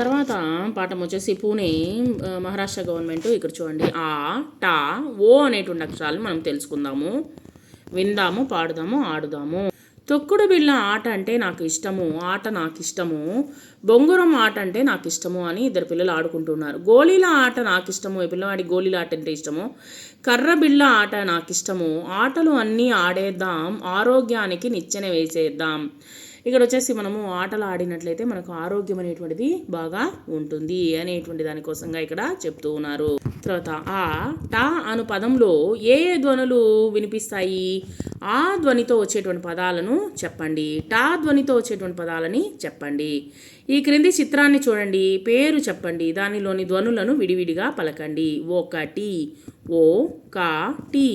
తర్వాత పాఠం వచ్చేసి పూణే మహారాష్ట్ర గవర్నమెంట్ ఇక్కడ చూడండి. ఆ టా ఓ అనేటువంటి అక్షరాలు మనం తెలుసుకుందాము. విందాము పాడుదాము ఆడుదాము. తొక్కుడు బిళ్ళ ఆట అంటే నాకు ఇష్టము ఆట నాకు ఇష్టము. బొంగురం ఆట అంటే నాకు ఇష్టము అని ఇద్దరు పిల్లలు ఆడుకుంటున్నారు. గోళీల ఆట నాకు ఇష్టము ఈ పిల్లవాడి గోళీల ఆట అంటే ఇష్టము. కర్ర బిళ్ళ ఆట నాకు ఇష్టము. ఆటలు అన్నీ ఆడేద్దాం ఆరోగ్యానికి నిచ్చెన వేసేద్దాం. ఇక్కడ వచ్చేసి మనము ఆటలు ఆడినట్లయితే మనకు ఆరోగ్యం అనేటువంటిది బాగా ఉంటుంది అనేటువంటి దానికోసంగా ఇక్కడ చెప్తూ ఉన్నారు. తర్వాత ఆ టా అను పదంలో ఏ ఏ ధ్వనులు వినిపిస్తాయి? ఆ ధ్వనితో వచ్చేటువంటి పదాలను చెప్పండి. టా ధ్వనితో వచ్చేటువంటి పదాలని చెప్పండి. ఈ క్రింది చిత్రాన్ని చూడండి. పేరు చెప్పండి. దానిలోని ధ్వనులను విడివిడిగా పలకండి. ఒకటి ఓ కా టీ.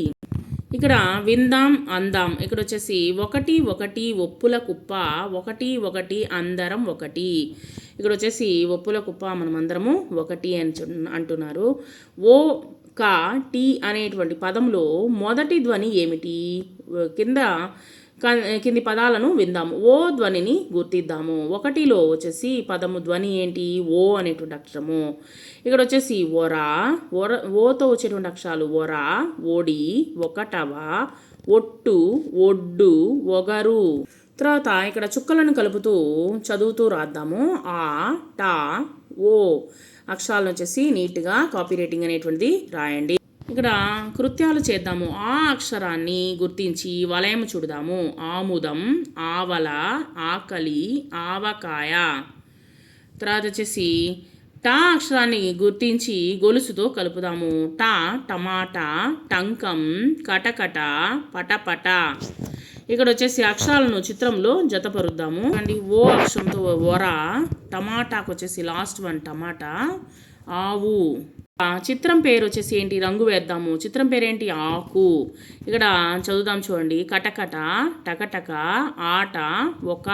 ఇక్కడ విందాం అందాం. ఇక్కడ వచ్చేసి ఒకటి ఒకటి ఒప్పుల కుప్ప ఒకటి ఒకటి అందరం ఒకటి. ఇక్కడ వచ్చేసి ఒప్పుల కుప్ప మనం అందరము ఒకటి అని అంటున్నారు. ఓ కా టీ అనేటువంటి పదంలో మొదటి ధ్వని ఏమిటి? కింద కింది పదాలను విందాము. ఓ ధ్వనిని గుర్తిద్దాము. ఒకటిలో వచ్చేసి పదము ధ్వని ఏంటి? ఓ అనేటువంటి అక్షరము. ఇక్కడ వచ్చేసి ఒరా ఒర ఓతో వచ్చేటువంటి అక్షరాలు ఒర ఒడి ఒకటవ ఒట్టు ఒడ్డు ఒగరు. తర్వాత ఇక్కడ చుక్కలను కలుపుతూ చదువుతూ రాద్దాము. ఆ టా ఓ అక్షరాలను వచ్చేసి నీట్గా కాపీ రైటింగ్ అనేటువంటిది రాయండి. ఇక్కడ కృత్యాలు చేద్దాము. ఆ అక్షరాన్ని గుర్తించి వలయం చూడదాము. ఆముదం ఆవల ఆకలి ఆవకాయ. తర్వాత వచ్చేసి టా అక్షరాన్ని గుర్తించి గొలుసుతో కలుపుదాము. టా టమాటా టంకం కటకట పటపట. ఇక్కడ వచ్చేసి అక్షరాలను చిత్రంలో జతపరుద్దాము. అండి ఓ అక్షరంతో ఒర టమాటాకు వచ్చేసి లాస్ట్ వన్ టమాటా ఆవు. చిత్రం పేరు వచ్చేసి ఏంటి? రంగు వేద్దాము. చిత్రం పేరు ఏంటి? ఆకు. ఇక్కడ చదువుదాం చూడండి. కటకట టకటక ఆట ఒక.